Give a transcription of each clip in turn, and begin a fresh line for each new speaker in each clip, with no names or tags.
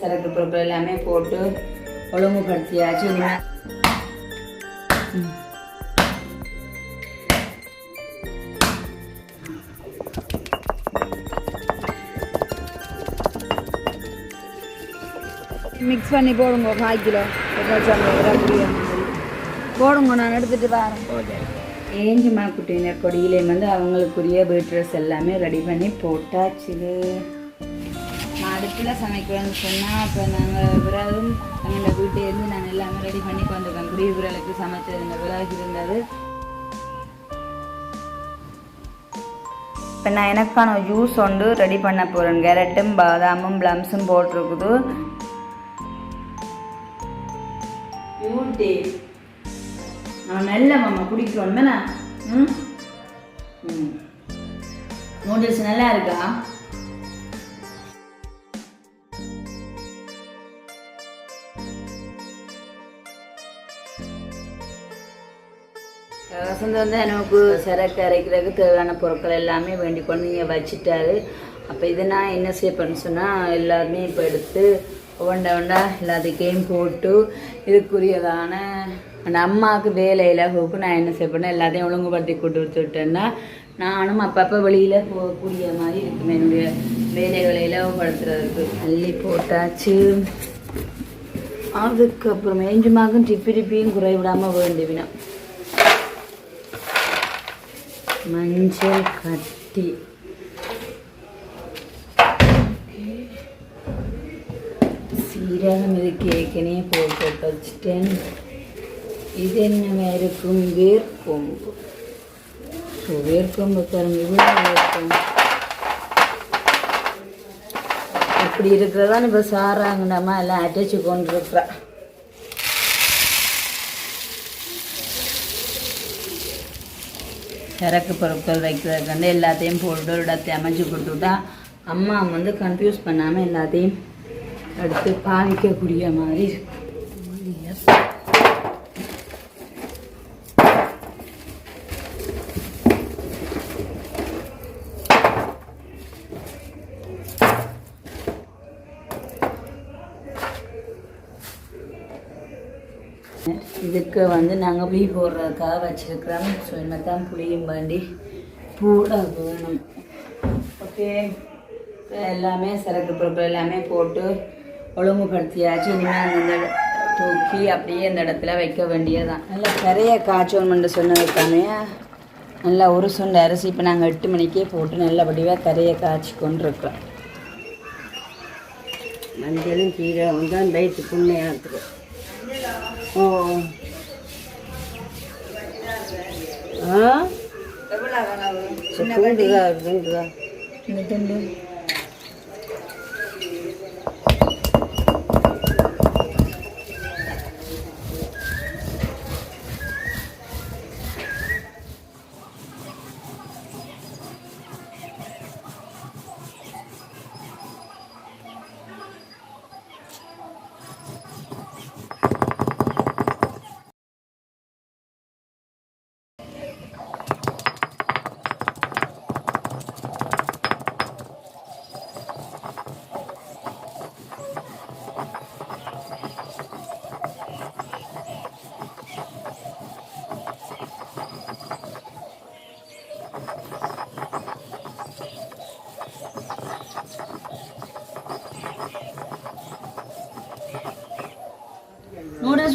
சரக்கு பொருட்கள் எல்லாமே போட்டு ஒழுங்குபடுத்தியாச்சு. மிக்ஸ் பண்ணி போடுங்க கால். கிலோ போடுங்க நான் எடுத்துட்டு வரேன். ஏஞ்சி மாக்குட்டியினர் கொடியிலே வந்து அவங்களுக்குரிய பீட்ரஸ் எல்லாமே ரெடி பண்ணி போட்டாச்சு நான் சமைக்கணும்னு சொன்னால் அப்போ நாங்கள் விறகும் எங்களோட வீட்டிலேருந்து நாங்கள் எல்லாமே ரெடி பண்ணி கொண்டிருக்கோம் குடி சமைச்சது இந்த விறகு இருந்தது. இப்போ நான் எனக்கான ஜூஸ் ஒன்று ரெடி பண்ண போகிறேன் கேரட்டும் பாதாமும் ப்ளம்ஸும் போட்டிருக்குது. நான் நல்ல மாமா குடிக்கணும் தானே? ம்? ம். நூடுல்ஸ் நல்லா இருக்கா? வசந்த் வந்து எனக்கு சரக்கு அரைக்கிறதுக்கு தேவையான பொருட்கள் எல்லாமே வேண்டி கொண்டு இங்கே வச்சுட்டாரு. அப்போ இதை நான் என்ன செய்யப்பேன்னு சொன்னால் எல்லாருமே இப்போ எடுத்து ஒண்டா ஒண்டா எல்லாத்துக்கையும் போட்டு இதுக்குரியதான அந்த அம்மாவுக்கு வேலையில் போக்கு நான் என்ன செய்யப்பேன்னா எல்லாத்தையும் ஒழுங்குபடுத்தி கொண்டு கொடுத்துட்டேன்னா நானும் அப்பப்போ வெளியில் போகக்கூடிய மாதிரி இருக்கும். என்னுடைய வேலைகளை இலவப்படுத்துறதுக்கு அள்ளி போட்டாச்சு. அதுக்கப்புறம் மேஞ்சுமாக்கும் டிப்பி டிப்பியும் குறைவிடாமல் வேண்டிவினா மஞ்சள் கட்டி சீரகம் இது கேக்கனே போட்டு வச்சுட்டேன் இது என்ன இருக்கும் வேர்க்கொம்பு ஸோ வேர்க்கொம்பு பாருங்க இவ்வளோ வேர்க்கொம்பு இப்படி இருக்கிறதான் இப்போ சாராங்கண்டாமா எல்லாம் அடைச்சி கொண்டு இருக்கிறா சரக்கு பொருட்கள் வைக்கிறதுக்கு வந்து எல்லாத்தையும் போட்டு ஒரு இடத்தை அமைச்சு கொடுத்துட்டா அம்மா வந்து கன்ஃபியூஸ் பண்ணாமல் எல்லாத்தையும் எடுத்து பாதிக்கக்கூடிய மாதிரி இருக்கு. வந்து நாங்கள் புளி போடுறதுக்காக வச்சுருக்கிறோம். ஸோ என்ன தான் புளியும் வேண்டி போட வேணும். ஓகே எல்லாமே சரக்கு பொருட்கள் எல்லாமே போட்டு ஒழுங்குபடுத்தியாச்சு. இனிமேல் அந்த தூக்கி அப்படியே இந்த இடத்துல வைக்க வேண்டியதுதான். நல்லா கரையை சொன்ன வைக்காமே நல்லா ஒரு சுண்டை அரிசி இப்போ நாங்கள் எட்டு மணிக்கே போட்டு நல்லபடியாக கரையை காய்ச்சி கொண்டு இருக்கோம்
மஞ்சளும் வந்து தான் வயிற்று புண்ணையாக்குறோம் ஓ. ஆ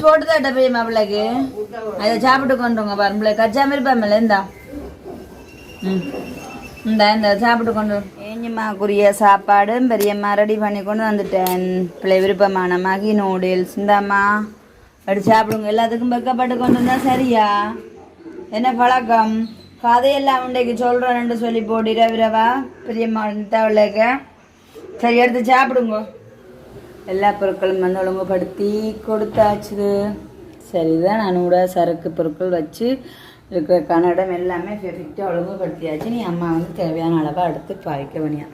போட்டு தான் பெரியம்மா மாப்பிள்ளைக்கு. அதை சாப்பிட்டு கொண்டுங்க பாருங்களே கச்சா இருப்பாமல இந்தா. ம். இந்தா இந்த சாப்பிட்டு கொண்டு ஏஞ்சிம்மாக்குரிய சாப்பாடு பெரியம்மா ரெடி பண்ணி கொண்டு வந்துட்டேன். பிள்ளை விருப்பமான மகி நூடுல்ஸ். இந்தாம்மா எடுத்து சாப்பிடுங்க. எல்லாத்துக்கும் பக்கப்பட்டு கொண்டு வந்தா சரியா? என்ன பழக்கம்? கதையெல்லாம் உண்டைக்கு சொல்கிறேன்னு சொல்லி போட்டு இரவிரவா பெரியம்மா தவளைக்க. சரி எடுத்து சாப்பிடுங்க. எல்லா பொருட்களும் வந்து ஒழுங்குபடுத்தி கொடுத்தாச்சுது. சரிதான் நான் கூட சரக்கு பொருட்கள் வச்சு இருக்கிற கன்னடம் எல்லாமே பெர்ஃபெக்டாக ஒழுங்குபடுத்தியாச்சு. நீ அம்மா வந்து தேவையான அளவாக எடுத்து பாய்க்க வேணியா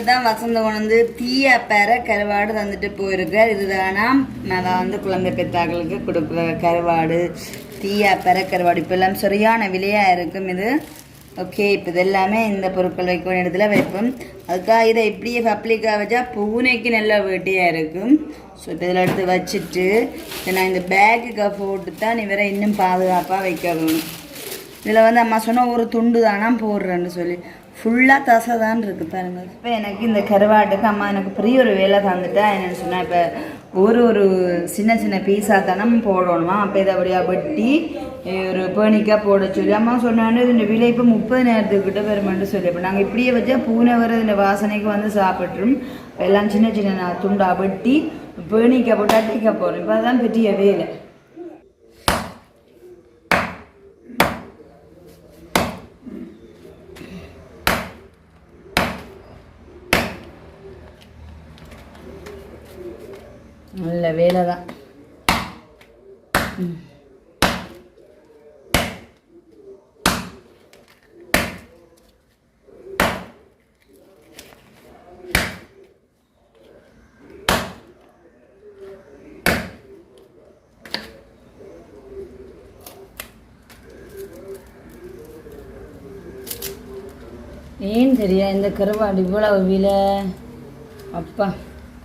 இப்போ தான் வசந்த கொண்டு தீய பெற கருவாடு தந்துட்டு போயிருக்கார். இதுதானா நான் வந்து குழந்தை பெத்தாக்களுக்கு கொடுக்குற கருவாடு. தீயா பெற கருவாடு. இப்போ எல்லாம் சரியான விலையாக இருக்கும் இது. ஓகே இப்போ இது எல்லாமே இந்த பொருட்கள் வைக்க வேண்டிய இடத்துல வைப்போம். அதுக்காக இதை இப்படியே பப்ளிக்காக வச்சா பூனைக்கு நல்லா வேட்டியாக இருக்கும். ஸோ இப்போ இதில் எடுத்து வச்சுட்டு நான் இந்த பேக்குக்காக போட்டு தான் இவரை இன்னும் பாதுகாப்பாக வைக்கணும் இதில் வந்து அம்மா சொன்னால் ஒரு துண்டு தானா போடுறேன்னு சொல்லி. ஃபுல்லாக தசை தான் இருக்கு பாருங்க. இப்போ எனக்கு இந்த கருவாட்டுக்கு அம்மா எனக்கு பெரிய ஒரு வேலை தந்துட்டா என்னன்னு சொன்னால் இப்போ ஒரு ஒரு சின்ன சின்ன பீஸாக தானே போடணுமா? அப்போ இதை அப்படியா வெட்டி ஒரு பேணிக்காக போட சொல்லி அம்மா சொன்னாண்டு இதோட விலை இப்போ முப்பது நேரத்துக்கிட்ட வருமென்ட்டு சொல்லி. இப்போ நாங்கள் இப்படியே வச்சா பூனை வர இந்த வாசனைக்கு வந்து சாப்பிட்ரும் எல்லாம் சின்ன சின்ன நான் துண்டா வெட்டி பேணிக்காய் போட்டு அட்டிக்க போடுறோம். இப்போ அதுதான் பெரிய வேலை நல்ல வேலை தான் ஏன் தெரியா இந்த கருவாடு இவ்வளவு விலை? அப்பா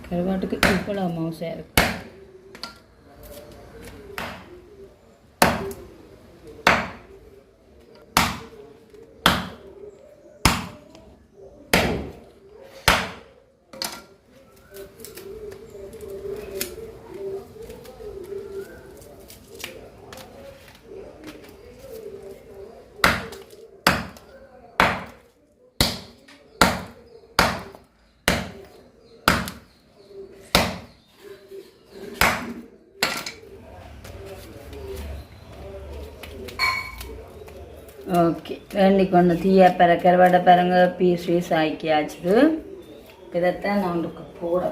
கருவாட்டுக்கு இவ்வளவு மவுசையாக இருக்கு. ஓகே வேண்டிக் கொண்டு தீயா கருவாடை பாருங்க பீஸ் பீஸ் ஆக்கியாச்சு இதைத்தான் நான் உங்களுக்கு போட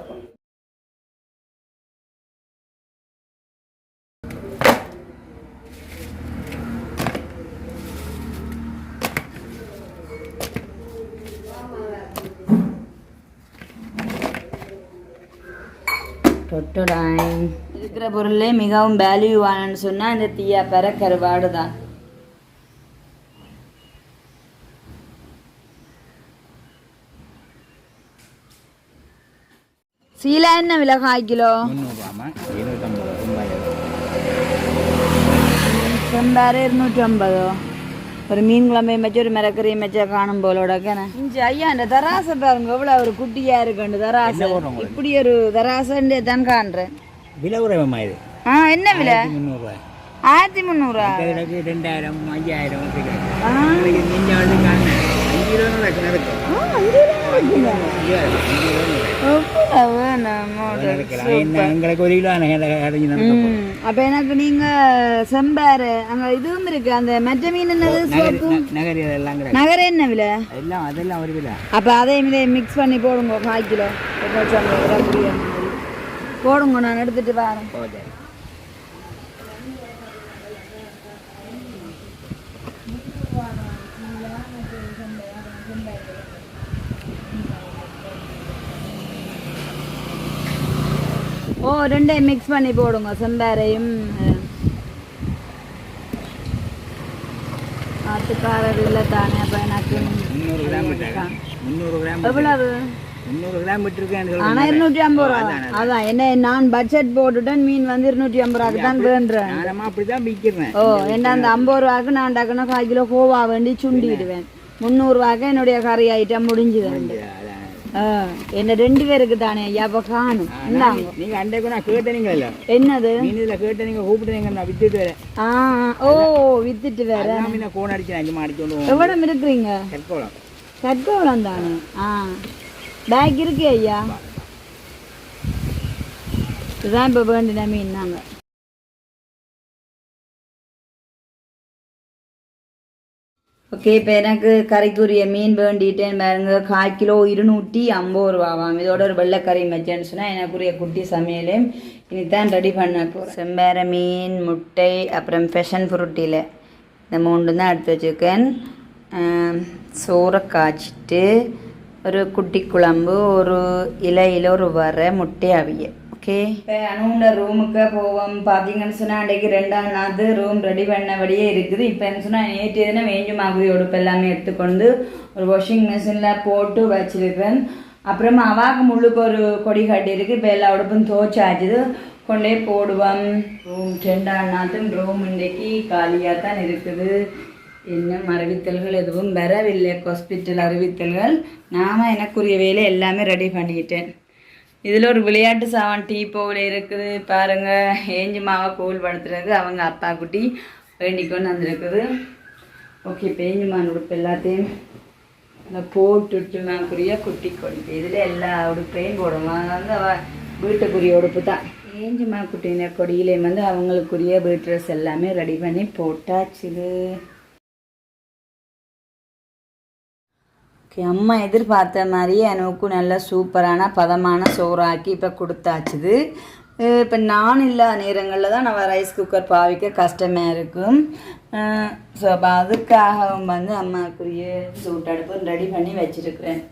தொட்டுடா தொட்டுடாய். இருக்கிற பொருளே மிகவும் வேல்யூவானன்னு சொன்னால் இந்த தீயா பெற கருவாடு தான் சீலா என்ன விலை கால்? கிலோ செம்பாறு இருநூற்றி ஐம்பதோ ஒரு மீன் குழம்பை வச்சு ஒரு மிரக்கறியை வச்சா காணும் போலோட இஞ்சி ஐயா இந்த தராசை பாருங்க எவ்வளோ ஒரு குட்டியா இருக்குண்டு தராசை. இப்படி ஒரு தராசண்டே தான் காண்றேன்.
விலை குறைவமா இது.
ஆ என்ன விலை?
முந்நூறுரூவா
ஆயிரத்தி முந்நூறா
எனக்கு ரெண்டாயிரம் ஐயாயிரம்
ஆ, அப்ப எனக்கு நீங்க செம்பாரு அங்க இதுவும் இருக்கு அந்த மெட்ட மீன் என்னது
நகரி
என்ன விலை?
எல்லாம் அதெல்லாம் ஒரு விலை.
அப்ப அதையும் இதையும் மிக்ஸ் பண்ணி போடுங்க கால் கிலோ. போடுங்க நான் எடுத்துட்டு வரேன்
போதே
ஓ ரெண்டையும் மிக்ஸ் பண்ணி போடுங்க செம்பாரையும் ஆட்டுக்காரர் இல்லை தானே அப்ப எனக்கு
முந்நூறு கிராம் முந்நூறு கிராம்
எவ்வளவு
முந்நூறு கிராம் விட்டுருக்கேன்
ஆனா இருநூற்றி ஐம்பது ரூபா அதான் என்ன நான் பட்ஜெட் போட்டுட்டேன் மீன் வந்து இருநூற்றி ஐம்பது ரூபாய்க்கு தான் வேண்டுறேன்
நானமா அப்படிதான் விற்கிறேன்
ஓ என்ன அந்த ஐம்பது ரூபாய்க்கு நான் டக்குன்னு கால் கிலோ கோவா வேண்டி சுண்டிடுவேன் முந்நூறுவாக்கு என்னுடைய கறி ஐட்டம் முடிஞ்சுது
அதான்.
என்ன ரெண்டு பேருக்கு தானே ஐயா அப்ப காணும். இந்தாங்க.
நீங்க அண்டைக்கு நான் கேட்டீங்களா
என்னது?
மீன் இதுல கேட்ட நீங்க கூப்பிட்டுங்க நான் வித்துட்டு வரேன்.
ஆ ஓ வித்துட்டு வேற.
அதான் மீனை கோன் அடிச்சு அஞ்சு அடிச்சு கொண்டு
எவ்வளவு இருக்கிறீங்க
கற்கோளம்.
கற்கோளம் தானே? ஆ. பேக் இருக்கு ஐயா. இதுதான் இப்போ வேண்டின மீன் நாங்கள் ஓகே இப்போ எனக்கு கறிக்குரிய மீன் வேண்டிட்டேன் பாருங்க. கால் கிலோ இருநூற்றி ஐம்பது ரூபாவாம் இதோட ஒரு வெள்ளைக்கறி மச்சேன்னு சொன்னால் எனக்குரிய குட்டி சமையல் இனித்தான் ரெடி பண்ண போகிறேன் செம்பேர மீன் முட்டை அப்புறம் ஃபெஷன் ஃப்ரூட்டியில் இந்த மூன்று தான் எடுத்து வச்சுருக்கேன். ஆம், சோறை காய்ச்சிட்டு ஒரு குட்டி குழம்பு ஒரு இலையில் ஒரு வர முட்டை அவிய ஓகே. இப்போ அனுண்ட ரூமுக்கு போவோம். பார்த்தீங்கன்னு சொன்னால் அன்றைக்கு ரெண்டாம் நாள் ரூம் ரெடி பண்ணபடியே இருக்குது. இப்போ என்ன சொன்னால் நேற்று எதுனா வேஞ்சு மாதிரி உடுப்பு எல்லாமே எடுத்துக்கொண்டு ஒரு வாஷிங் மிஷினில் போட்டு வச்சிருக்கிறேன் அப்புறமா அவாக்கு முள்ளுக்கு ஒரு கொடி கட்டி இருக்குது இப்போ எல்லா உடுப்பும் தோச்சாச்சுது கொண்டே போடுவோம். ரூம் ரெண்டாம் நாத்தும் ரூம் இன்றைக்கு காலியாக தான் இருக்குது. இன்னும் அறிவித்தல்கள் எதுவும் வரவில்லை. ஹாஸ்பிட்டல் அறிவித்தல்கள். நாம எனக்குரிய வேலை எல்லாமே ரெடி பண்ணிட்டேன். இதில் ஒரு விளையாட்டு சாமான் டீ போவில் இருக்குது. பாருங்கள் ஏஞ்சி மாவை கோவில் படுத்துறது அவங்க அப்பா குட்டி வேண்டிக்கொண்டு வந்திருக்குது. ஓகே பேஞ்சு மான் உடுப்பு எல்லாத்தையும் இந்த போட்டுட்டு குட்டி கொடுப்பு இதில் எல்லா உடுப்பையும் போடுவோம் வந்து அவ வீட்டுக்குரிய உடுப்பு தான். ஏஞ்சி மா குட்டியினர் கொடியிலையும் வந்து அவங்களுக்குரிய வீட் ட்ரெஸ் எல்லாமே ரெடி பண்ணி போட்டாச்சுது. ஓகே அம்மா எதிர்பார்த்த மாதிரியே எனக்கு நல்லா சூப்பரான பதமான சோறாக்கி இப்போ கொடுத்தாச்சுது. இப்போ நான் இல்லாத நேரங்களில் தான் நம்ம ரைஸ் குக்கர் பாவிக்க கஷ்டமாக இருக்கும். ஸோ அப்போ அதுக்காகவும் வந்து அம்மாவுக்குரிய சூட்டடுப்பு ரெடி பண்ணி வச்சுருக்கிறேன்.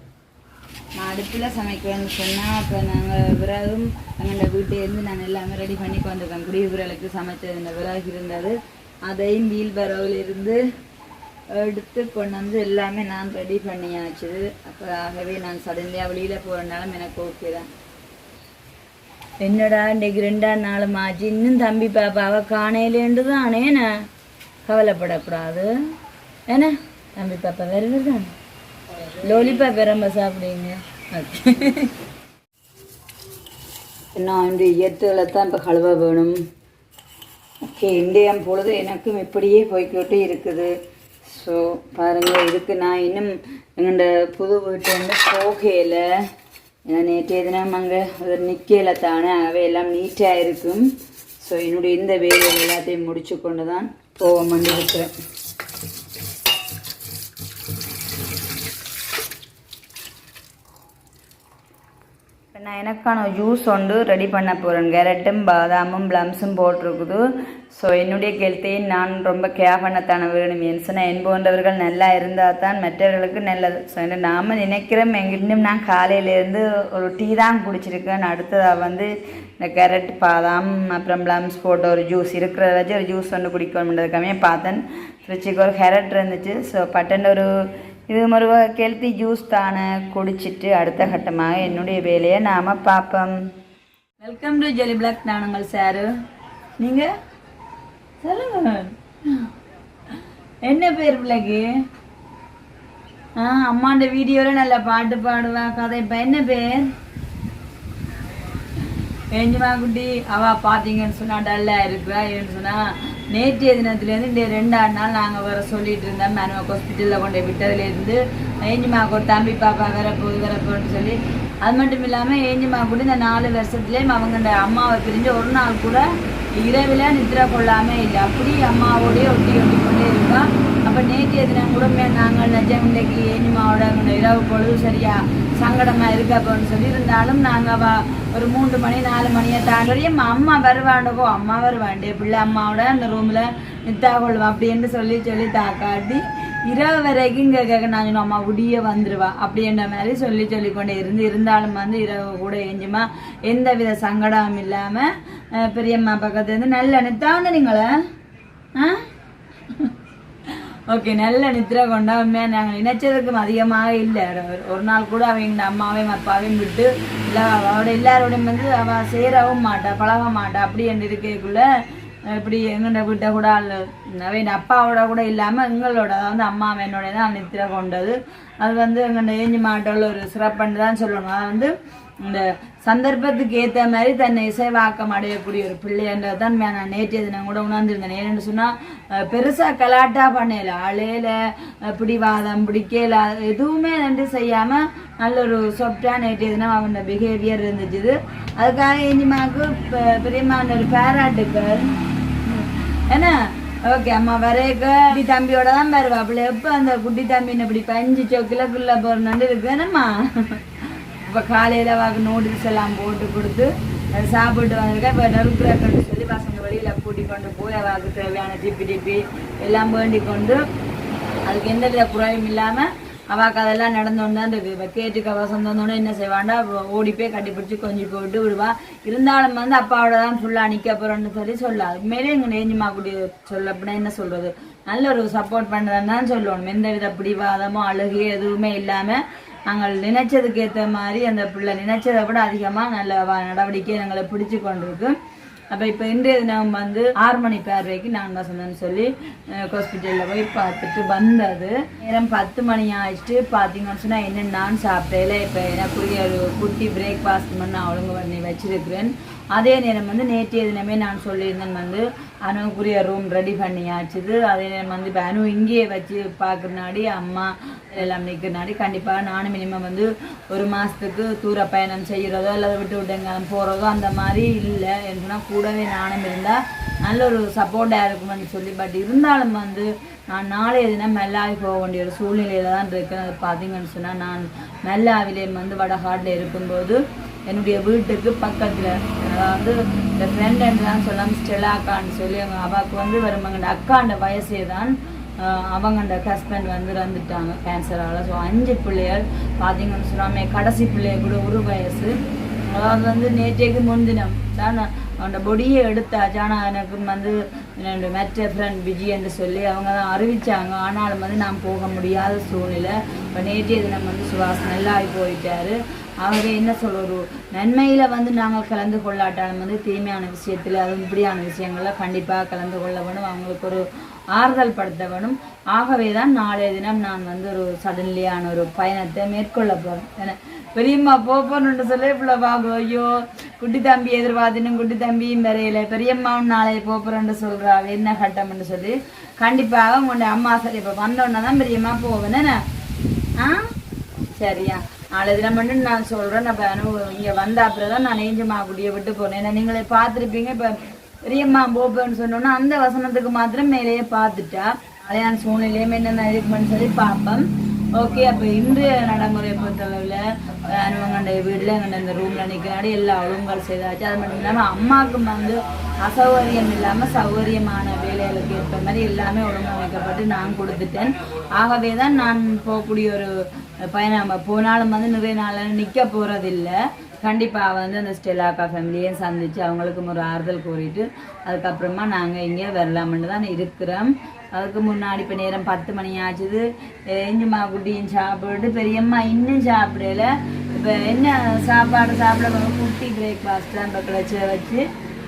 நான் அடுப்பில் சமைக்கிறேன்னு சொன்னால் இப்போ நாங்கள் விறகும் எங்களோட வீட்டிலேருந்து நான் எல்லாமே ரெடி பண்ணி கொண்டிருக்கேன் குடியுறவுகளுக்கு சமைச்சது இந்த விறகு இருந்தது. அதையும் வீல் இருந்து எடுத்து கொண்டு வந்து எல்லாமே நான் ரெடி பண்ணியாச்சு. அப்போ ஆகவே நான் சடன்லியாக வெளியில் போகிறனாலும் எனக்கு ஓகே தான். என்னடா இன்றைக்கு ரெண்டாம் நாள் மாச்சு இன்னும் தம்பி பாப்பா அவள் காணையிலேண்டு தான் நான் கவலைப்படக்கூடாது. ஏன்னா தம்பி பாப்பா வேறு தான்? லோலிப்பா பெரம்ப சாப்பிடுங்க. நான் இந்த இயற்கையில் தான் இப்போ கழுவ வேணும். ஓகே இன்றைய பொழுது எனக்கும் இப்படியே போய்கிட்டே இருக்குது. ஸோ பாருங்கள் இதுக்கு நான் இன்னும் எங்கள்ட புது வீட்டு வந்து போகையில். ஏன்னா நேற்றைய தினம் அங்கே அது நிற்கையில் தானே அவை எல்லாம் நீட்டாக இருக்கும். ஸோ என்னுடைய இந்த வேலைகள் எல்லாத்தையும் முடிச்சு கொண்டு தான் போக மாட்டேன் நான் எனக்கான ஜூஸ் ஒன்று ரெடி பண்ண போகிறேன் கேரட்டும் பாதாமும் ப்ளம்ஸும் போட்டிருக்குது. ஸோ என்னுடைய கெல்த்தையும் நான் ரொம்ப கேர் பண்ணத்தானே வேணும் ஏன்னு சொன்னால் என் போன்றவர்கள் நல்லா இருந்தால் தான் மற்றவர்களுக்கு நல்லது. ஸோ நாம் நினைக்கிறோம். எங்கிட்டும் நான் காலையிலேருந்து ஒரு டீ தான் குடிச்சிருக்கேன். அடுத்ததாக வந்து இந்த கேரட் பாதாம் அப்புறம் ப்ளம்ஸ் போட்ட ஒரு ஜூஸ் இருக்கிறத வச்சு ஒரு ஜூஸ் ஒன்று குடிக்கணுன்றதுக்காமே பார்த்தேன். ஃப்ரிட்ஜுக்கு ஒரு கேரட் இருந்துச்சு. ஸோ பட்டன் ஒரு இது ஒரு கெல்த்தி ஜூஸ் தானே குடிச்சிட்டு அடுத்த கட்டமாக என்னுடைய வேலையை நாம் பார்ப்போம். வெல்கம் டு ஜெலி பிளாக் நானுங்கள் சாரு. நீங்கள் சொல்லுங்க என்ன பேர் பிள்ளைக்கு? ஆ அம்மாண்ட வீடியோவில் நல்ல பாட்டு பாடுவா கதை இப்போ என்ன பேர்? ஏஞ்சுமா குட்டி அவ பார்த்தீங்கன்னு சொன்னா டல்லா இருக்குவா ஏன்னு சொன்னா நேற்றைய தினத்துலேருந்து இந்த ரெண்டாறு நாள் நாங்கள் வர சொல்லிட்டு இருந்தோம் மேனுவா ஹாஸ்பிட்டலில் கொண்டு விட்டதுலேருந்து. ஏஞ்சிமாவுக்கு ஒரு தம்பி பாப்பா வரப்போகுது வரப்போன்னு சொல்லி. அது மட்டும் இல்லாமல் ஏஞ்சிமா கூட இந்த நாலு வருஷத்துலேயும் அவங்க அம்மாவை பிரிஞ்சு ஒரு நாள் கூட இரவில் நித்திர கொள்ளாமே இல்லை. அப்படி அம்மாவோடய ஒட்டி ஒட்டி கொண்டே இருக்கோம் அப்போ நேற்றைய தினம் கூட நாங்கள் நிஜம் இன்றைக்கு ஏனிமாவோட இரவு பொழுது சரியா சங்கடமாக இருக்கு அப்படின்னு சொல்லி இருந்தாலும் நாங்கள் வா ஒரு மூன்று மணி நாலு மணியை தாண்டி அம்மா அம்மா அம்மா வருவாண்டே. பிள்ளை அம்மாவோட அந்த ரூமில் நித்தா கொள்வா அப்படின்னு சொல்லி சொல்லி தாக்காட்டி இரவு வரைக்கும் கேட்க நான் அம்மா விடிய வந்துருவா. அப்படின்ற மாதிரி சொல்லி சொல்லி கொண்டு இருந்து இருந்தாலும் வந்து இரவு கூட எஞ்சுமா எந்த வித சங்கடமும் இல்லாமல் பெரியம்மா பக்கத்துலேருந்து நல்ல நித்தாண்டு நீங்களே? ஆ? ஓகே நல்ல நித்திரை கொண்டா உண்மையாக நாங்கள் நினைச்சதுக்கும் அதிகமாக இல்லை. ஒரு- ஒரு நாள் கூட அவங்க அம்மாவையும் அப்பாவையும் விட்டு இல்லை அவளோட எல்லாரோடையும் வந்து அவள் சேரவும் மாட்டா பழக மாட்டா அப்படி என்று இருக்கக்குள்ள இப்படி எங்கள்கிட்ட வீட்டை கூட அவன் அப்பாவோட கூட இல்லாமல் எங்களோட அதாவது அம்மா என்னோட தான் நித்திரை கொண்டது. அது வந்து எங்கள்ட ஏஞ்சி மாட்டோட ஒரு சிறப்புன்னு தான் சொல்லணும். அது வந்து இந்த சந்தர்ப்பத்துக்கு ஏற்ற மாதிரி தன்னை இசைவாக்கம் அடையக்கூடிய ஒரு பிள்ளைன்றது தான் நான் நேற்றைய தினம் கூட உணர்ந்திருந்தேன். ஏன்னு சொன்னால் பெருசாக கலாட்டா பண்ணல. ஆளையில பிடிவாதம் பிடிக்கல எதுவுமே வந்து செய்யாமல் நல்ல ஒரு சொப்டா நேற்றைய தினம் அவனோட பிஹேவியர் இருந்துச்சு. அதுக்காக எஞ்சிமாவுக்கு பெரியம்மா ஒரு பேராட்டுக்கள் என்ன? ஓகே அம்மா வரைக்க குட்டி தம்பியோட தான் வருவா. எப்போ அந்த குட்டி தம்பின்னு இப்படி பஞ்சு சொக்கிலக்குள்ள போறணுன்னு இருக்கு என்னம்மா? இப்போ காலையில் வாக்கு நூடுல்ஸ் எல்லாம் போட்டு கொடுத்து சாப்பிட்டு வந்திருக்கேன் இப்போ நறுக்குறக்கன்னு சொல்லி பசங்க வெளியில் கூட்டி கொண்டு போய் அவாக்கு தேவையான டிப்பி டிப்பி எல்லாம் வேண்டி கொண்டு அதுக்கு எந்த வித குறையும் இல்லாமல் அவாக்கு அதெல்லாம் நடந்தோன்னு தான் இருக்கு. கேட்டு கேட்டுக்கு அவ என்ன செய்வாண்டா ஓடி போய் கட்டி பிடிச்சி கொஞ்சம் போட்டு விடுவா. இருந்தாலும் வந்து அப்பாவோட தான் ஃபுல்லாக நிற்க போகிறோன்னு சொல்லி சொல்லா உண்மையிலே எங்கள் நேஞ்சிமா குடி சொல்ல அப்படின்னா என்ன சொல்கிறது நல்ல ஒரு சப்போர்ட் பண்ணுறதுன்னு தான் சொல்லணும். எந்த வித பிடிவாதமோ அழுகி எதுவுமே இல்லாமல் நாங்கள் நினைச்சதுக்கு ஏற்ற மாதிரி அந்த பிள்ளை நினைச்சதை விட அதிகமாக நல்ல நடவடிக்கை எங்களை பிடிச்சு கொண்டிருக்கு. அப்போ இப்போ இன்றைய தினம் வந்து ஆறு மணி பார்வைக்கு நான் வசந்தன்னு சொல்லி ஹாஸ்பிட்டலில் போய் பார்த்துட்டு வந்தது. நேரம் பத்து மணி ஆயிடுச்சு. பார்த்தீங்கன்னு சொன்னால் என்ன நான் சாப்பிட்டேல இப்போ எனக்குரிய ஒரு குட்டி பிரேக்ஃபாஸ்ட் பண்ண அவளுங்க பண்ணி வச்சிருக்கிறேன். அதே நேரம் வந்து நேற்றைய தினமே நான் சொல்லியிருந்தேன் வந்து அனுக்குரிய ரூம் ரெடி பண்ணியாச்சுது. அதே நேரம் வந்து இப்போ அனு இங்கேயே வச்சு பார்க்குறனாடி அம்மா எல்லாம் நிற்கிறனாடி கண்டிப்பாக நானும் மினிமம் வந்து ஒரு மாதத்துக்கு தூர பயணம் செய்கிறதோ இல்லை விட்டு விட்டு எங்கேயும் போகிறதோ அந்த மாதிரி இல்லை என்னன்னா கூடவே நானும் இருந்தால் நல்ல ஒரு சப்போர்ட்டாக இருக்கும்னு சொல்லி. பட் இருந்தாலும் வந்து நான் நாளைய தினம் மெல்லாவி போக வேண்டிய ஒரு சூழ்நிலையில் தான் இருக்கேன். அது பார்த்தீங்கன்னு சொன்னால் நான் மெல்லாவிலே வந்து வடகாட்டில் இருக்கும்போது என்னுடைய வீட்டுக்கு பக்கத்தில். அதாவது இந்த ஃப்ரெண்ட் தான் சொல்லாமல் ஸ்டெலாக்கான்னு சொல்லி அவங்க அவாவுக்கு வந்து வருவாங்க அக்காண்ட வயசே தான் அவங்கண்ட ஹஸ்பண்ட் வந்து இறந்துட்டாங்க கேன்சரால் ஸோ அஞ்சு பிள்ளைகள் பார்த்தீங்கன்னு சொல்லாமல் கடைசி பிள்ளைய கூட ஒரு வயசு. அதாவது வந்து நேற்றைக்கு முன்தினம் தான் அவனோட பொடியை எடுத்தாச்சு ஆனால் எனக்கு வந்து என்னோட மற்ற ஃப்ரெண்ட் விஜய் என்று சொல்லி அவங்க தான் அறிவித்தாங்க ஆனாலும் வந்து நான் போக முடியாத சூழ்நிலை. இப்போ நேற்றைய தினம் வந்து சுபாஷ் நல்லாகி போயிட்டாரு. ஆகவே என்ன சொல்ற நன்மையில் வந்து நாங்கள் கலந்து கொள்ளாட்டாலும் வந்து தீமையான விஷயத்தில் அதுவும் இப்படியான விஷயங்களில் கண்டிப்பாக கலந்து கொள்ள வேணும் அவங்களுக்கு ஒரு ஆறுதல் படுத்த வேணும் ஆகவே தான் நாளைய தினம் நான் வந்து ஒரு சடன்லியான ஒரு பயணத்தை மேற்கொள்ள போகிறேன் ஏன்னா பெரியம்மா போப்போன்னு சொல்லி இவ்வளோ பாபு ஐயோ குட்டி தம்பி எதிர்பார்த்துன்னு குட்டி தம்பியும் வரையில. பெரியம்மாவும் நாளை போப்புறேன்னு சொல்கிறா என்ன கட்டம்னு சொல்லி. கண்டிப்பாக உங்களுடைய அம்மா சரி இப்போ வந்தோடனே தான் பெரியம்மா போவேன். என்ன? ஆ? சரியா? நாளை தினம் மட்டும் நான் சொல்கிறேன் நம்ம அனுபவம் இங்கே வந்த அப்புறம் தான் நான் ஏஞ்சமா குடியை விட்டு போனேன். ஏன்னா நீங்களே பார்த்துருப்பீங்க. இப்போ பெரியம்மா போப்பேன்னு சொன்னோன்னா அந்த வசனத்துக்கு மாத்திரம் மேலேயே பார்த்துட்டா அதையான சூழ்நிலையுமே என்னென்ன இருக்குன்னு சொல்லி பார்ப்பேன் ஓகே அப்போ இன்றைய நடைமுறையை பொறுத்தளவில் அனுபவங்கண்ட வீட்டில் எங்கள்ட இந்த ரூமில் நிற்கிறாடி எல்லா ஒழுங்குகள் செய்தாச்சு. அது மட்டும் இல்லாமல் அம்மாவுக்கும் வந்து அசௌகரியம் இல்லாமல் சௌகரியமான வேலைகளுக்கு ஏற்ற மாதிரி எல்லாமே ஒழுங்கமைக்கப்பட்டு நான் கொடுத்துட்டேன். ஆகவே தான் நான் போகக்கூடிய ஒரு பயணம். போனாலும் வந்து நிறைய நாள் நிற்க இல்லை கண்டிப்பாக வந்து அந்த ஸ்டெலாக்கா ஃபேமிலியை சந்தித்து அவங்களுக்கும் ஒரு ஆறுதல் கூறிட்டு அதுக்கப்புறமா நாங்கள் இங்கே வரலாம்னு தான் இருக்கிறோம். அதுக்கு முன்னாடி இப்போ நேரம் பத்து மணி ஆச்சுது. எஞ்சம்மா குட்டியும் சாப்பிட்டு பெரியம்மா இன்னும் சாப்பிடல. இப்போ என்ன சாப்பாடு சாப்பிட குட்டி பிரேக்ஃபாஸ்ட் தான் இப்போ கிடச்சி வச்சு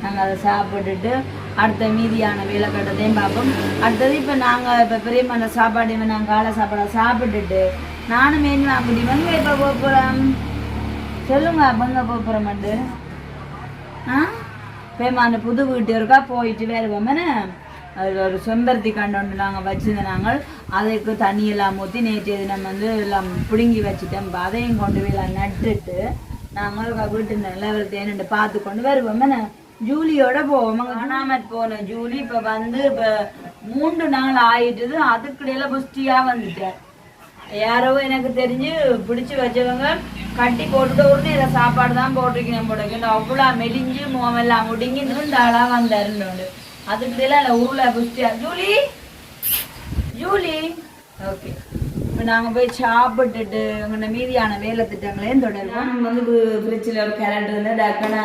நாங்கள் அதை சாப்பிட்டுட்டு அடுத்த மீதியான வேலை கட்டத்தையும் பார்ப்போம். அடுத்தது இப்போ நாங்கள் இப்போ பெரியம்மா அந்த சாப்பாடு நாங்கள் காலை சாப்பாடை சாப்பிட்டுட்டு நானும் எஞ்சுமா குட்டி வந்து இப்போ போக போகிறோம் சொல்லுங்க அப்பங்க போகிறோமாண்டு ஆ? பேமா அந்த புது வீட்டு இருக்கா போயிட்டு வேறு என்ன அதில் ஒரு செம்பருத்தி கண்டு ஒன்று நாங்கள் வச்சுருந்த நாங்கள். அதுக்கு தண்ணியெல்லாம் ஊற்றி நேற்று தினம் வந்து எல்லாம் பிடுங்கி வச்சுட்டோம். அதையும் கொண்டு போய் எல்லாம் நட்டுட்டு நாங்கள் வீட்டு நிலவரத்தை என்னென்று பார்த்து கொண்டு வருவோம். என்ன? ஜூலியோட போவோம். அங்கே காணாமற் போன ஜூலி இப்போ வந்து இப்போ மூன்று நாள் ஆயிட்டுது. அதுக்கிடையில புஷ்டியாக வந்துட்டேன் யாரோ எனக்கு தெரிஞ்சு பிடிச்சி வச்சவங்க கட்டி போட்டுட்டு ஒரு நேரம் சாப்பாடு தான் போட்டிருக்கேன் போட்டுருக்கு அவ்வளோ மெலிஞ்சு முகமெல்லாம் முடுங்கி நீண்ட ஆளாக வந்தாருன்னு அதுக்கு இல்லை உருளை புஷ்டியா ஜூலி? ஜூலி? ஓகே. இப்போ நாங்கள் போய் சாப்பிட்டுட்டு உங்களோட மீதியான வேலை திட்டங்களையும் தொடருவோம். நம்ம வந்து ஃப்ரிட்ஜில் ஒரு கேரட் இருந்து டக்குன்னு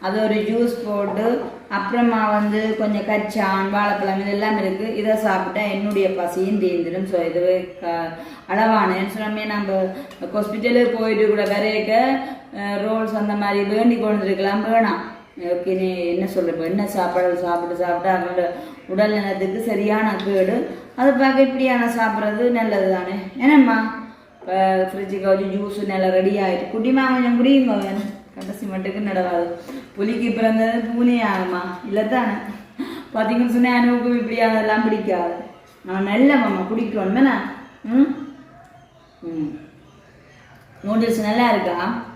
அது ஒரு ஜூஸ் போட்டு அப்புறமா வந்து கொஞ்சம் கச்சான் வாழைப்பழம் இதெல்லாம் இருக்குது இதை சாப்பிட்டா என்னுடைய பசியும் தீர்ந்துடும். ஸோ இதுவே க- அளவானேன்னு சொன்னோமே நம்ம ஹாஸ்பிட்டலுக்கு போயிட்டு கூட வரையக்க ரோல்ஸ் அந்த மாதிரி வேண்டி கொண்டு இருக்கலாம் வேணாம். ஓகே என்ன சொல்ல என்ன சாப்பாடு சாப்பிட்டு சாப்பிட்டு அவங்களோட உடல் நலத்துக்கு சரியான கேடு. அது பார்க்க இப்படியான சாப்பிட்றது நல்லது தானே என்னம்மா? இப்போ ஃப்ரிட்ஜுக்கு வச்சு ஜூஸு நல்லா ரெடி ஆகிட்டு குடிமா கொஞ்சம் குடியுங்க வேணும். கடைசி மட்டுக்கு நடவாது. புலிக்கு பிறந்தது பூனே ஆகுமா இல்லை தானே பார்த்தீங்கன்னு சொன்னால் அனுபவம் இப்படி அதெல்லாம் பிடிக்காது. நான் நல்ல மாமா குடிக்கணும் ம்? ம். நூடுல்ஸ் நல்லா இருக்கா?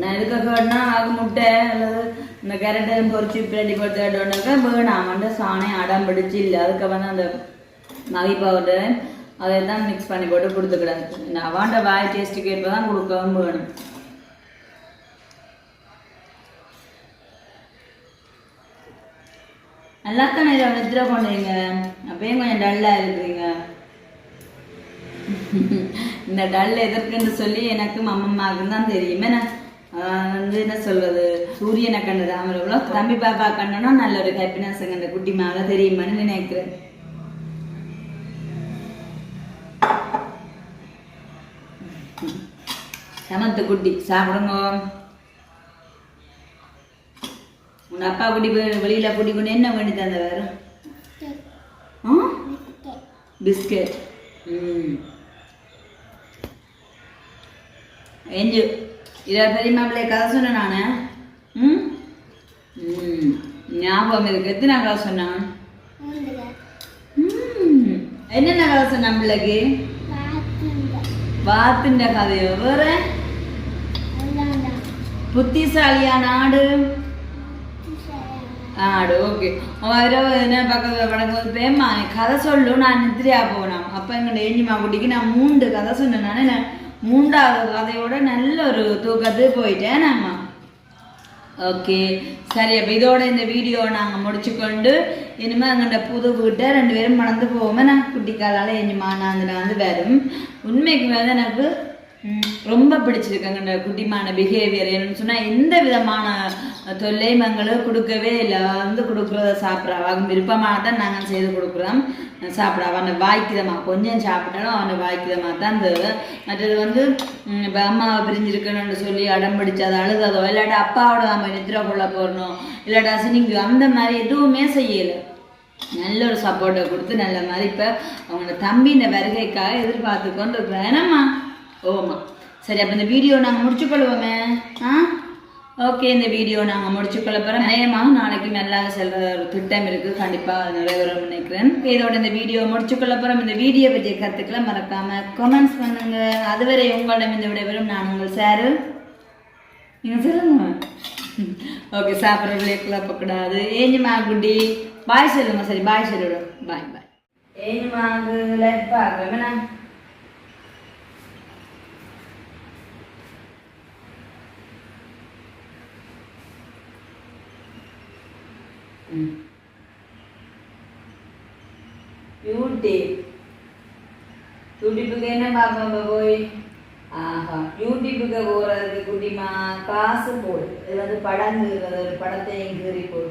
நான் எதுக்காகனா ஆக முட்டை அல்லது இந்த கேரட்டை பொறிச்சு பிரெடி போட்டு கேட்டோன்னாக்கா வேணாம். வந்து சாணை அடம் பிடிச்சு இல்லை. அதுக்கு வந்து அந்த மகி பவுடர் அதை தான் மிக்ஸ் பண்ணி போட்டு கொடுத்துக்கிடாது நான் அவாண்ட வாய் டேஸ்ட்டுக்கு ஏற்ப தான் கொடுக்கவும் வேணும். நல்லா தானே இதை நித்திர கொண்டீங்க அப்பயும் கொஞ்சம் டல்லாக இருக்கிறீங்க. இந்த டல் எதற்குன்னு சொல்லி எனக்கும் அம்மம்மாவுக்கும் தான் தெரியுமே. நான் வந்து என்ன சொல்றது? சூரியனை கண்டது. எவ்வளோ தம்பி பாப்பா கண்டனா நல்ல ஒரு ஹாப்பினஸ் அந்த குட்டி மேல தெரியுமான்னு நினைக்கிறேன். சமத்து குட்டி சாப்பிடுங்க. உன் அப்பா குட்டி போய் வெளியில குட்டி கொண்டு என்ன வேண்டி தந்தவர்? ஆ? பிஸ்கட். ம். எஞ்சு. இதை பெரியம்மா பிள்ளை கதை சொன்னேன் நான். ம்? ம். ஞாபகம் இருக்கு. எத்தனை கதை சொன்னான் என்னென்ன கதை சொன்னான் பிள்ளைக்கு வாத்தின் கதையோ வேற? புத்திசாலியா நாடு? ஆடு. ஓகே. இரவு என்ன பக்கத்தில் படங்கும்போது பேம்மா கதை சொல்லு நான் நித்திரியா போனான் அப்போ எங்கள் ஏஞ்சிமா குட்டிக்கு நான் மூன்று கதை சொன்னேன். நான் என்ன மூன்றாவது கதையோட நல்ல ஒரு தூக்கத்துக்கு போயிட்டேன் நம்ம. ஓகே சரி அப்போ இதோட இந்த வீடியோ நாங்கள் முடிச்சுக்கொண்டு இனிமேல் எங்கள்கிட்ட புது வீட்டை ரெண்டு பேரும் மணந்து போவோமே. நான் குட்டிக்காலால் எஞ்சிமா நான் வந்து வரும். உண்மைக்கு வந்து எனக்கு ரொம்ப பிடிச்சிருக்கு எங்கள்ட குட்டிமான பிஹேவியர் என்னன்னு சொன்னால் எந்த விதமான தொல்லையும் எங்களுக்கு கொடுக்கவே இல்லை. வந்து கொடுக்குறத சாப்பிட்றா. விருப்பமாக தான் நாங்கள் செய்து கொடுக்குறோம். சாப்பிட அவனை வாய்க்குதமா. கொஞ்சம் சாப்பிட்டாலும் அவனை வாய்க்குதமா தான் அந்த மற்றது வந்து இப்போ அம்மாவை பிரிஞ்சிருக்கணும்னு சொல்லி அடம் பிடிச்சு அதை அழுததோ இல்லாட்டா அப்பாவோட நம்ம நித்திர கொள்ள போடணும் இல்லாட்டா சினிங்க அந்த மாதிரி எதுவுமே செய்யலை. நல்ல ஒரு சப்போர்ட்டை கொடுத்து நல்ல மாதிரி இப்போ அவங்களோட தம்பியின் வருகைக்காக எதிர்பார்த்து கொண்டு இருக்கிறேன் என்னம்மா? ஓமா சரி அப்போ இந்த வீடியோ நாங்கள் முடிச்சுக்கொள்வோமே ஆ? ஓகே இந்த வீடியோ நாங்கள் முடிச்சுக்கொள்ள போகிறோம் நேயமாக நாளைக்கு நல்லா செல்ற ஒரு திட்டம் இருக்குது கண்டிப்பாக அது நிறைவேறும் நினைக்கிறேன். இதோட இந்த வீடியோ முடிச்சுக்கொள்ள போகிறோம் இந்த வீடியோ பற்றிய கருத்துக்களை மறக்காமல் கமெண்ட்ஸ் பண்ணுங்க. அதுவரை உங்களிடம் இந்த விடைபெறும். நான் உங்கள் சாரு நீங்கள் சொல்லுங்க. ஓகே சாப்பிட்ற விளையாட்டுல போகக்கூடாது ஏஞ்சுமா குட்டி பாய் சொல்லுங்க சரி பாய் சொல்லிவிடும் பாய் பாய் ஏஞ்சுமா லைஃப் பார்க்குறேன் யூடியூப் யூடியூப்புக்கு என்ன பார்ப்போம் போய் ஆஹா யூடியூப்புக்கு போகிறதுக்கு குட்டிமா காசு போடு இது வந்து படம் ஒரு படத்தை கீறி போடு